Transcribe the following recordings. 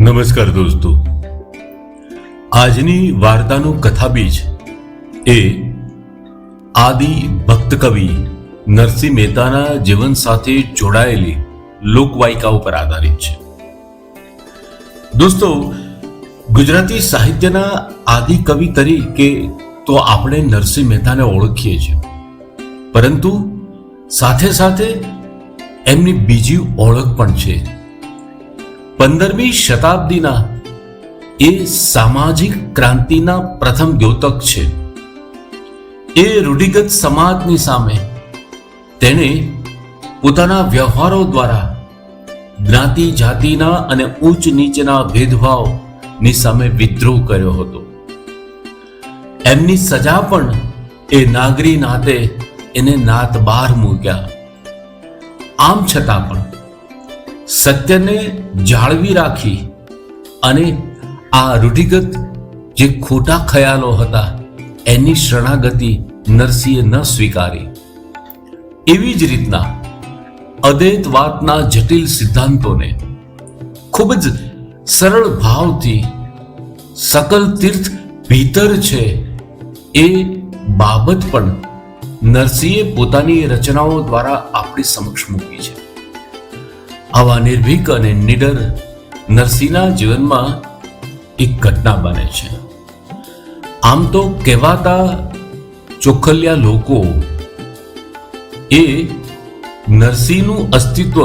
નમસ્કાર દોસ્તો. આજની વાર્તાનું કથાબીજ એ આદિ ભક્ત કવિ નરસિંહ મહેતાના જીવન સાથે જોડાયેલી લોકવાયકા ઉપર આધારિત છે. દોસ્તો, ગુજરાતી સાહિત્યના આદિ કવિ તરીકે તો આપણે નરસિંહ મહેતાને ઓળખીએ છીએ. પરંતુ સાથે સાથે એમની બીજી ઓળખ પણ છે. પંદરમી શતાબ્દીના એ સામાજિક ક્રાંતિના પ્રથમ દ્યોતક છે. એ રૂઢિગત સમાજની સામે તેણે પોતાના વ્યવહારો દ્વારા જ્ઞાતિ જાતિના અને ઉચ્ચ નીચના ભેદભાવની સામે વિદ્રોહ કર્યો હતો. એમની સજા પણ એ નાગરી નાતે એને નાત બહાર મૂક્યા. આમ છતાં પણ સત્યને જાળવી રાખી અને આ રૂઢિગત જે ખોટા ખયાલો હતા, એની શરણાગતિ નરસિંહે ન સ્વીકારી. એવી જ રીતના અદ્વૈતવાદના જટિલ સિદ્ધાંતોને ખૂબ જ સરળ ભાવથી સકલ તીર્થ ભીતર છે એ બાબત પણ નરસિંહે પોતાની રચનાઓ દ્વારા આપણી સમક્ષ મૂકી છે. આવા નિર્ભીક અને નિડર નરસિંહના જીવનમાં એક ઘટના બને છે. આમ તો કહેવાતા ચોખલિયા લોકો એ નરસિંહનું અસ્તિત્વ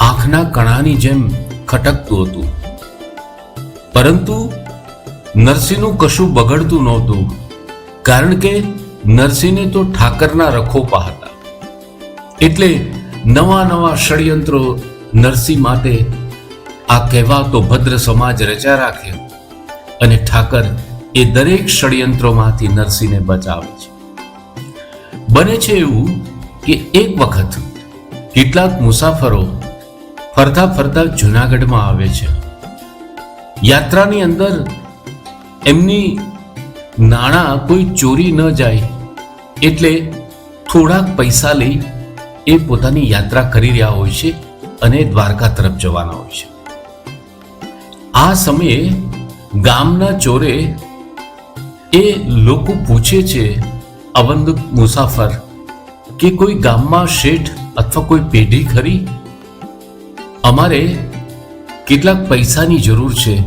આંખના કણાની જેમ ખટકતું હતું. પરંતુ નરસિંહનું કશું બગડતું નહોતું, કારણ કે નરસિંહને તો ઠાકરના રખોપા હતા. એટલે નવા નવા ષડયંત્રો નરસિંહ માટે આ કહેવાતો ભદ્ર સમાજ રચા રાખે અને ઠાકર એ દરેક ષડયંત્રોમાંથી નરસિંહને બચાવે છે. બને છે એવું કે એક વખત કેટલાક મુસાફરો ફરતા ફરતા જુનાગઢમાં આવે છે. યાત્રાની અંદર એમની નાણાં કોઈ ચોરી ન જાય એટલે થોડાક પૈસા લઈ એ પોતાની યાત્રા કરી રહ્યા હોય છે અને દ્વારકા તરફ જવાના હોય છે. આ સમયે ગામના ચોરે એ લોકો પૂછે છે અવંધ મુસાફર, કે કોઈ ગામમાં શેઠ અથવા કોઈ પેઢી ખરી? અમારે કેટલાક પૈસાની જરૂર છે.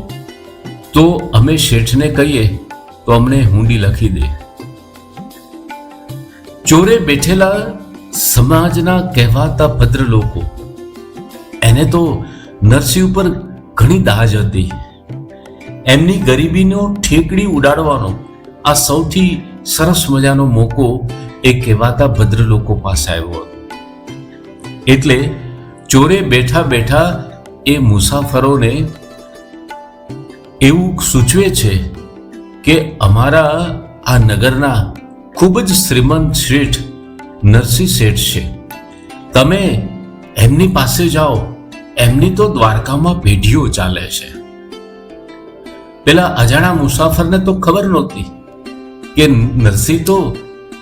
તો અમે શેઠને કહીએ, તો અમને હુંડી લખી દે. ચોરે બેઠેલા સમાજના કહેવાતા ભદ્ર લોકો. એને તો નરસિંહ ઉપર ઘણી દાજ હતી. એમની ગરીબીનો ઠેકડી ઉડાડવાનો આ સૌથી સરસ મજાનો મોકો એ કહેવાતા ભદ્ર લોકો પાસે આવ્યો હતો. એટલે ચોરે બેઠા બેઠા એ મુસાફરોને એવું સૂચવે છે કે અમારા આ નગરના ખૂબ જ શ્રીમંત શેઠ નરસિંહ શેઠ છે. તમે એમની પાસે જાઓ. એમની તો દ્વારકામાં પેઢીઓ ચાલે છે. પેલા અજાણા મુસાફરને તો ખબર નહોતી કે નરસિંહ તો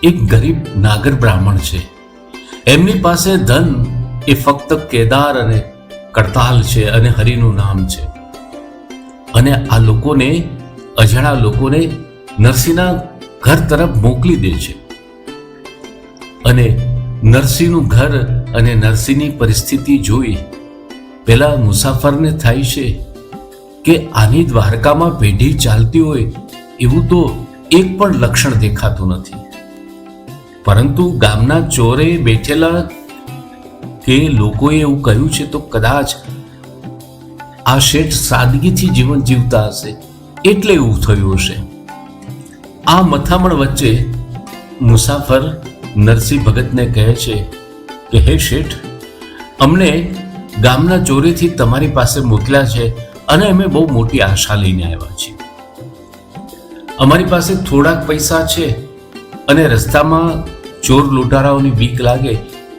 એક ગરીબ નાગર બ્રાહ્મણ છે. એમની પાસે ધન એ ફક્ત કેદાર અને કડતાલ છે અને હરિનું નામ છે. અને આ લોકોને અજાણા લોકોને નરસિંહના ઘર તરફ મોકલી દે છે. અને નરસિંહનું ઘર અને નરસિંહની પરિસ્થિતિ જોઈ પેલા મુસાફરને થાય છે કે આની દ્વારકામાં પેઢી ચાલતી હોય એવું તો એક પણ લક્ષણ દેખાતું નથી. પરંતુ ગામના ચોરે બેઠેલા કે લોકોએ એવું કહ્યું છે તો કદાચ આ શેઠ સાદગીથી જીવન જીવતા હશે એટલે એવું થયું હશે. આ મથામણ વચ્ચે મુસાફર નરસિંહ ભગતને કહે છે કે, હે શેઠ, અમને ગામના ચોરીથી તમારી પાસે મોકલ્યા છે અને અમે બહુ મોટી આશા લઈને આવ્યા છીએ. અમારી પાસે થોડાક પૈસા છે અને રસ્તામાં ચોર લૂંટારાઓની બીક લાગે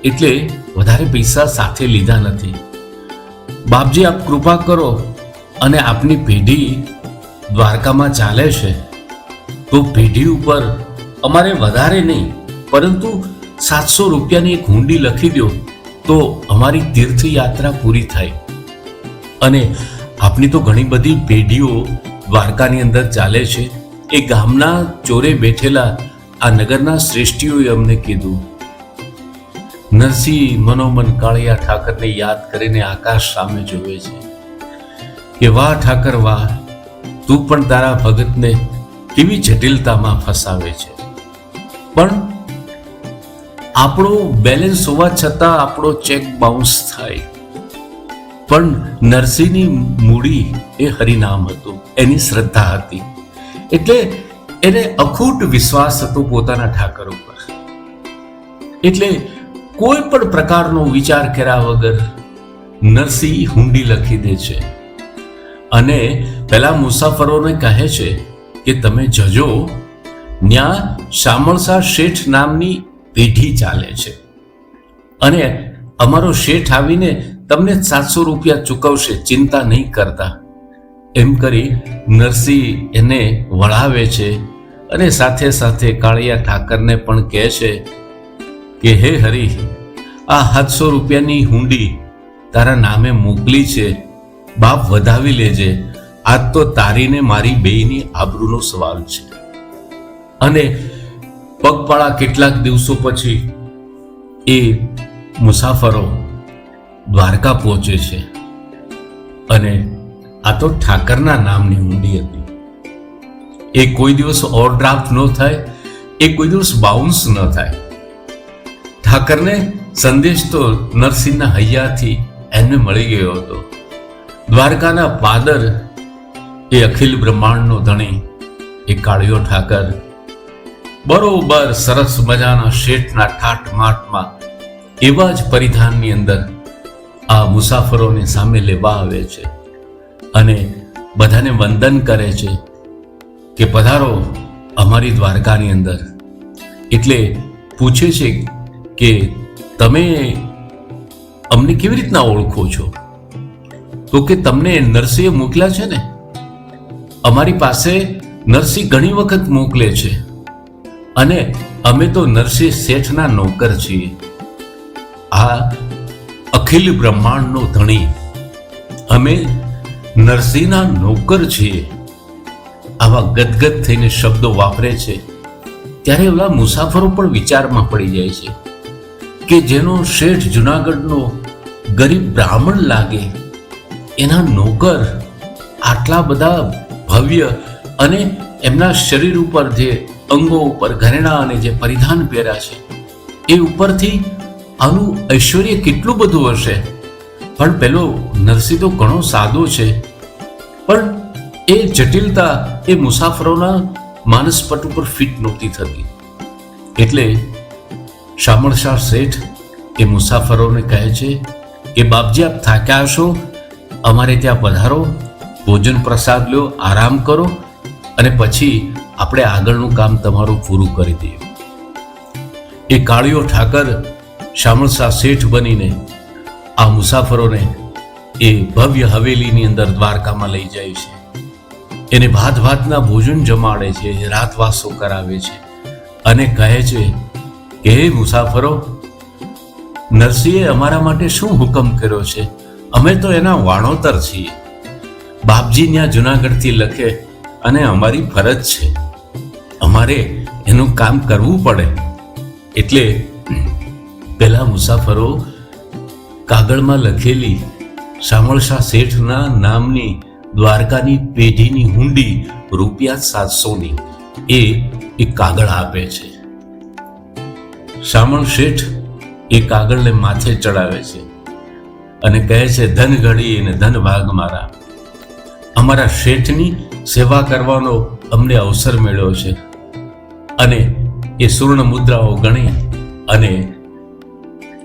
એટલે વધારે પૈસા સાથે લીધા નથી. બાપજી, આપ કૃપા કરો અને આપની પેઢી દ્વારકામાં ચાલે છે. તો પેઢી ઉપર અમારે વધારે નહીં પરંતુ સાતસો રૂપિયાની એક હુંડી લખી દો તો અમારી તીર્થયાત્રા પૂરી થાય. અને આપની તો ઘણી બધી પેઢીઓ દ્વારકાની અંદર ચાલે છે. એ ગામના ચોરે બેઠેલા આ નગરના શ્રેષ્ઠીઓએ અમને કીધું, નરસિંહ મનોમન કાળિયા ઠાકરને યાદ કરીને આકાશ સામે જોવે છે. કે વાહ ઠાકર વાહ, તું પણ તારા ભગતને કેવી જટિલતામાં ફસાવે છે. પણ આપણો બેલેન્સ હોવા છતાં આપણો ચેક બાઉન્સ થાય. પણ નરસિંહની મૂડી એ હરિનામ હતું, એની શ્રદ્ધા હતી. એટલે એને અખૂટ વિશ્વાસ હતો પોતાના ઠાકર ઉપર. એટલે કોઈ પણ પ્રકારનો વિચાર કર્યા વગર નરસિંહ હુંડી લખી દે છે. અને પેલા મુસાફરોને કહે છે કે, તમે જજો. ત્યાં શામળસા શેઠ નામની પેઢી ચાલે છે. અને અમારો શેઠ આવીને તમને સાતસો રૂપિયા ચૂકવશે, ચિંતા નહીં કરતા. એમ કરી નરસિંહ એને વળાવે છે અને સાથે સાથે કાળિયા ઠાકરને પણ કહે છે કે, હે હરી, આ સાતસો રૂપિયાની હુંડી તારા નામે મોકલી છે. બાપ વધાવી લેજે. આજ તો તારીને મારી બેયની આબરૂનો સવાલ છે. અને પગપાળા કેટલાક દિવસો પછી એ મુસાફરો દ્વારકા પહોંચે છે. અને આ તો ઠાકરના નામની ઊંડી હતી. એ કોઈ દિવસ ઓવરડ્રાફ્ટ ન થાય, એ કોઈ દિવસ બાઉન્સ ન થાય. ઠાકરને સંદેશ તો નરસિંહના હૈયાથી એમને મળી ગયો હતો. દ્વારકાના પાદર એ અખિલ બ્રહ્માંડનો ધણી, એ કાળિયો ઠાકર બરોબર સરસ મજાના શેઠના ઠાઠ માઠમાં એવા જ પરિધાનની અંદર આ મુસાફરોને સામે લેવા આવે છે અને બધાને વંદન કરે છે કે પધારો અમારી દ્વારકાની અંદર. એટલે પૂછે છે કે તમે અમને કેવી રીતના ઓળખો છો? તો કે તમને નરસિંહે મોકલ્યા છે ને? અમારી પાસે નરસિંહ ઘણી વખત મોકલે છે. અને અમે તો નરસિંહ શેઠના નોકર છીએ. આ અખિલ બ્રહ્માંડનો ધણી. અમે નરસિંહના નોકર છીએ. આવા ગદગદ થઈને શબ્દો વાપરે છે. ત્યારે એવા મુસાફરો પણ વિચારમાં પડી જાય છે કે જેનો શેઠ જુનાગઢનો ગરીબ બ્રાહ્મણ લાગે. એના નોકર આટલા બધા ભવ્ય અને એમના શરીર ઉપર જે અંગો ઉપર ઘરેણા અને જે પરિધાન પહેર્યા છે, એ ઉપરથી આનું ઐશ્વર્ય કેટલું બધું હશે? પણ પેલો નરસિંહ તો ઘણો સાદો છે, પણ એ જટિલતા એ મુસાફરોના માનસપટ ઉપર ફિટ નહોતી થતી. એટલે શામળશાહ શેઠ એ મુસાફરોને કહે છે કે, બાપજી, આપ થાક્યા હશો? અમારે ત્યાં પધારો, ભોજન પ્રસાદ લો, આરામ કરો અને પછી આપણે આગળનું કામ તમારું પૂરું કરી દઈએ. એ કાળિયો ઠાકર શામળશાહ શેઠ બનીને આ મુસાફરોને એ ભવ્ય હવેલીની અંદર દ્વારકામાં લઈ જાય છે. એને ભાત ભાતના ભોજન જમાડે છે, રાતવાસો કરાવે છે અને કહે છે કે, હે મુસાફરો, નરસિંહે અમારા માટે શું હુકમ કર્યો છે? અમે તો એના વાણોતર છીએ. બાપજી ત્યાં જુનાગઢથી લખે અને અમારી ફરજ છે. અમારે એનું કામ કરવું પડે. એટલે પેલા મુસાફરો કાગળમાં લખેલી શામળશા શેઠના નામની દ્વારકાની પેઢીની હુંડી રૂપિયા સાતસોની એ એ કાગળ આપે છે. શામળ શેઠ એ કાગળને માથે ચડાવે છે અને કહે છે, ધન ઘડી અને ધન ભાગ મારા. અમારા શેઠની સેવા કરવાનો અમને અવસર મળ્યો છે. અને એ સુવર્ણ મુદ્રાઓ ગણી અને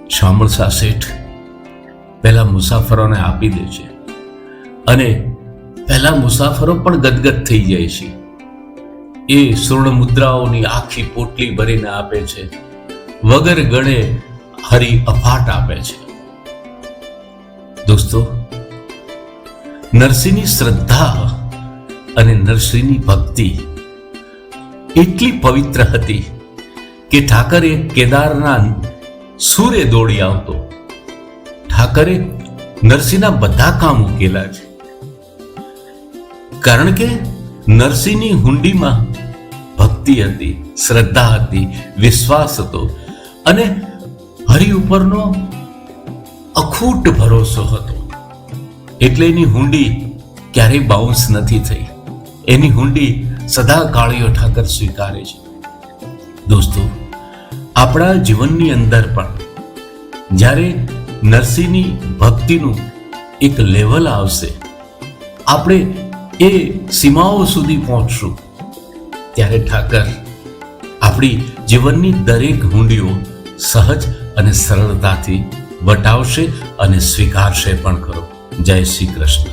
શામળસા શેઠ પહેલા મુસાફરોને આપી દે છે. અને પહેલા મુસાફરો પણ ગદગદ થઈ જાય છે. એ સુવર્ણ મુદ્રાઓની આખી પોટલી ભરીને આપે છે. વગર ગણે હરી અફાટ આપે છે. દોસ્તો, નરસિંહની શ્રદ્ધા અને નરસિંહની ભક્તિ એટલી પવિત્ર હતી કે ઠાકરે કેદારના સૂર્ય દોડી આવતો. ઠાકરે નરસિંહના બધા કામ ઉકેલા છે. કારણ કે નરસિંહની હુંડીમાં ભક્તિ હતી, શ્રદ્ધા હતી, વિશ્વાસ હતો અને હરિ ઉપરનો અખૂટ ભરોસો હતો. એટલે એની હુંડી ક્યારેય બાઉન્સ નથી થઈ. એની હુંડી સદા કાળીઓ ઠાકર સ્વીકારે છે. દોસ્તો, આપણા જીવનની અંદર પણ જ્યારે નરસિંહની ભક્તિનું એક લેવલ આવશે, આપણે એ સીમાઓ સુધી પહોંચશું. ત્યારે ઠાકર આપણી જીવનની દરેક હુંડીઓ સહજ અને સરળતાથી વટાવશે અને સ્વીકારશે પણ ખરો. જય શ્રી કૃષ્ણ.